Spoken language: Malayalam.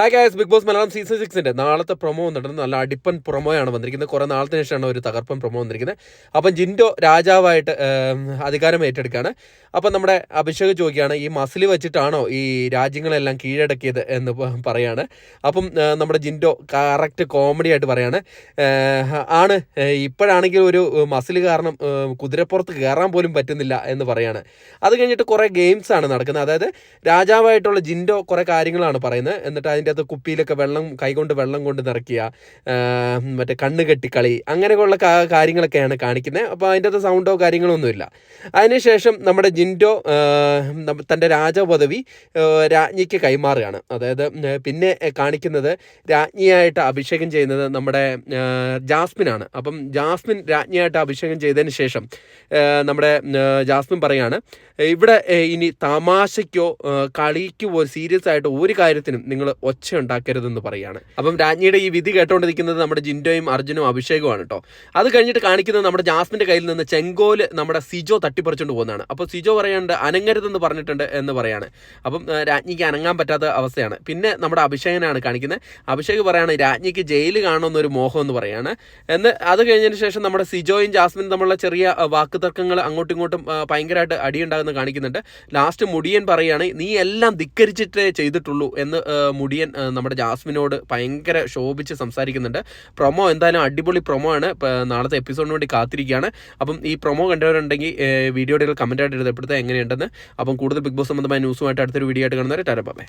Hi guys big boss Malayalam season സിക്സിന്റെ നാളത്തെ പ്രൊമോ വന്നിട്ടുണ്ട് നല്ല അടിപ്പൻ പ്രൊമോയാണ് വന്നിരിക്കുന്നത്. കുറേ നാളത്തിന് ശേഷമാണ് ഒരു തകർപ്പൻ പ്രൊമോ വന്നിരിക്കുന്നത്. അപ്പം ജിൻഡോ രാജാവായിട്ട് അധികാരം ഏറ്റെടുക്കുകയാണ്. അപ്പം നമ്മുടെ അഭിഷേക് ചോദിക്കുകയാണ് ഈ മസിൽ വെച്ചിട്ടാണോ ഈ രാജ്യങ്ങളെല്ലാം കീഴടക്കിയത് എന്ന് പറയാണ്. അപ്പം നമ്മുടെ ജിൻഡോ കറക്റ്റ് കോമഡി ആയിട്ട് പറയാണ്. ആണ് ഇപ്പോഴാണെങ്കിൽ ഒരു മസിൽ കാരണം കുതിരപ്പുറത്ത് കയറാൻ പോലും പറ്റുന്നില്ല എന്ന് പറയാണ്. അത് കഴിഞ്ഞിട്ട് കുറേ ഗെയിംസ് ആണ് നടക്കുന്നത്. അതായത് രാജാവായിട്ടുള്ള ജിൻഡോ കുറേ കാര്യങ്ങളാണ് പറയുന്നത്. എന്നിട്ട് അതിന്റെ അകത്ത് കുപ്പിയിലൊക്കെ വെള്ളം കൈകൊണ്ട് വെള്ളം കൊണ്ട് നിറയ്ക്കുക മറ്റേ കണ്ണ് കെട്ടിക്കളി അങ്ങനെയുള്ള കാര്യങ്ങളൊക്കെയാണ് കാണിക്കുന്നത്. അപ്പോൾ അതിന്റെ അകത്ത് സൗണ്ടോ കാര്യങ്ങളൊന്നുമില്ല അതിനുശേഷം നമ്മുടെ ജിൻഡോ തന്റെ രാജപദവി രാജ്ഞിക്ക് കൈമാറുകയാണ്. അതായത് പിന്നെ കാണിക്കുന്നത് രാജ്ഞിയായിട്ട് അഭിഷേകം ചെയ്യുന്നത് നമ്മുടെ ജാസ്മിനാണ്. അപ്പം ജാസ്മിൻ രാജ്ഞിയായിട്ട് അഭിഷേകം ചെയ്തതിന് ശേഷം നമ്മുടെ ജാസ്മിൻ പറയാണ് ഇവിടെ ഇനി തമാശയ്ക്കോ കളിക്കോ സീരിയസ് ആയിട്ട് ഒരു കാര്യത്തിനും നിങ്ങൾ ഒച്ച ഉണ്ടാക്കരുതെന്ന് പറയാണ്. അപ്പം രാജ്ഞിയുടെ ഈ വിധി കേട്ടോണ്ടിരിക്കുന്നത് നമ്മുടെ ജിൻഡോയും അർജുനും അഭിഷേകമാണ് കേട്ടോ അത് കഴിഞ്ഞിട്ട് കാണിക്കുന്നത് നമ്മുടെ ജാസ്മിന്റെ കയ്യിൽ നിന്ന് ചെങ്കോൽ നമ്മുടെ സിജോ തട്ടിപ്പറിച്ചുകൊണ്ട് പോകുന്നതാണ്. അപ്പോൾ സിജോ പറയാണ്ട് അനങ്ങരുതെന്ന് പറഞ്ഞിട്ടുണ്ട് എന്ന് പറയാണ്. അപ്പം രാജ്ഞിക്ക് അനങ്ങാൻ പറ്റാത്ത അവസ്ഥയാണ്. പിന്നെ നമ്മുടെ അഭിഷേകനാണ് കാണിക്കുന്നത്. അഭിഷേക് പറയാണ് രാജ്ഞിക്ക് ജയിൽ കാണണമെന്നൊരു മോഹം എന്ന് പറയാണ്. എന്ന് അത് കഴിഞ്ഞതിന് ശേഷം നമ്മുടെ സിജോയും ജാസ്മിനും തമ്മിലുള്ള ചെറിയ വാക്കുതർക്കങ്ങൾ വാക്ക് തർക്കങ്ങൾ അങ്ങോട്ടും ഇങ്ങോട്ടും ഭയങ്കരമായിട്ട് അടിയുണ്ടാകുന്ന കാണിക്കുന്നുണ്ട്. ലാസ്റ്റ് മുടിയൻ പറയാണ് നീ എല്ലാം ധിക്കരിച്ചിട്ടേ ചെയ്തിട്ടുള്ളൂ എന്ന് മുടിയൻ ആ, നമ്മുടെ ജാസ്മിനോട് ഭയങ്കര ശോഭിച്ച് സംസാരിക്കുന്നുണ്ട്. പ്രൊമോ എന്തായാലും അടിപൊളി പ്രൊമോ ആണ്. നാളത്തെ എപ്പിസോഡിന് വേണ്ടി കാത്തിരിക്കുകയാണ്. അപ്പം ഈ പ്രൊമോ കണ്ടവരുണ്ടെങ്കിൽ വീഡിയോയുടെ കമന്റായിട്ട് എഴുതപ്പെടുത്തുക എങ്ങനെയുണ്ടെന്ന്. അപ്പം കൂടുതൽ ബിഗ് ബോസ് സംബന്ധമായ ന്യൂസുമായിട്ട് അടുത്തൊരു വീഡിയോ ആയിട്ട് കാണുന്നവരെ ടാരപ്പാമേ